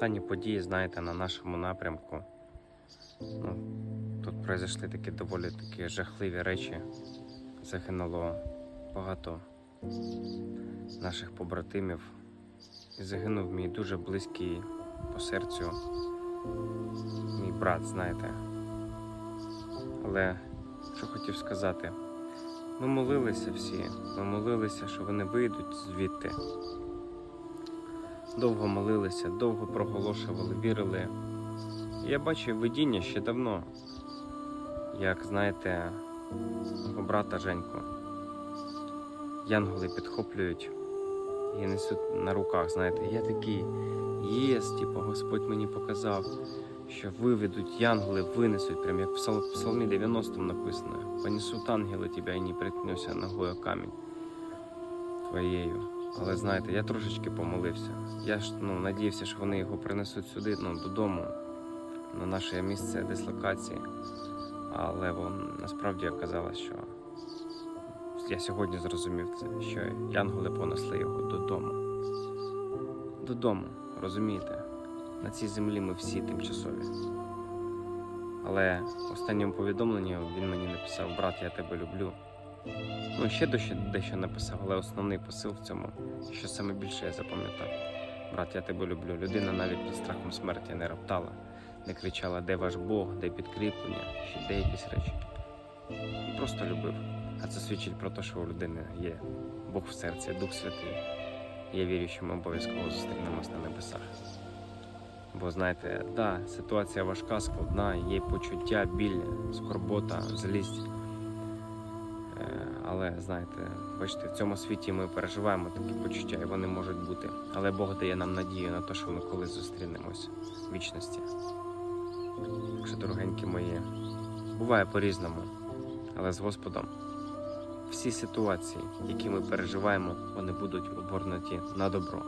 останні події, знаєте, на нашому напрямку. Ну, тут произойшли такі доволі такі жахливі речі. Загинуло багато наших побратимів. І загинув мій дуже близький по серцю мій брат, знаєте. Але що хотів сказати, ми молилися всі, ми молилися, що вони вийдуть звідти. Довго молилися, довго проголошували, вірили. Я бачив видіння ще давно, як знаєте, мого брата Женьку. Янголи підхоплюють і несуть на руках, знаєте, я такий єс, типу, Господь мені показав, що виведуть янголи, винесуть, прям як в Псалмі 90 написано. Понесуть ангели тебе і не приткнуся ногою камінь твоєю. Але знаєте, я трошечки помолився. Я ж ну, надіявся, що вони його принесуть сюди, ну, додому, на наше місце дислокації. Але вон, насправді оказалось, що я сьогодні зрозумів це, що янголи понесли його додому. Додому, розумієте? На цій землі ми всі тимчасові. Але в останньому повідомленні він мені написав: брат, я тебе люблю. Ну, ще дещо, дещо написав, але основний посил в цьому, що саме більше я запам'ятав. Брат, я тебе люблю. Людина навіть під страхом смерті не роптала, не кричала, де ваш Бог, де підкріплення, ще де якісь речі. Просто любив. А це свідчить про те, що у людини є Бог в серці, Дух Святий. Я вірю, що ми обов'язково зустрінемось на небесах. Бо знаєте, да, ситуація важка, складна, є почуття, біль, скорбота, злість. Але знаєте, бачите, в цьому світі ми переживаємо такі почуття, і вони можуть бути. Але Бог дає нам надію на те, що ми колись зустрінемось в вічності. Так що, дорогенькі мої, буває по-різному, але з Господом всі ситуації, які ми переживаємо, вони будуть обернуті на добро.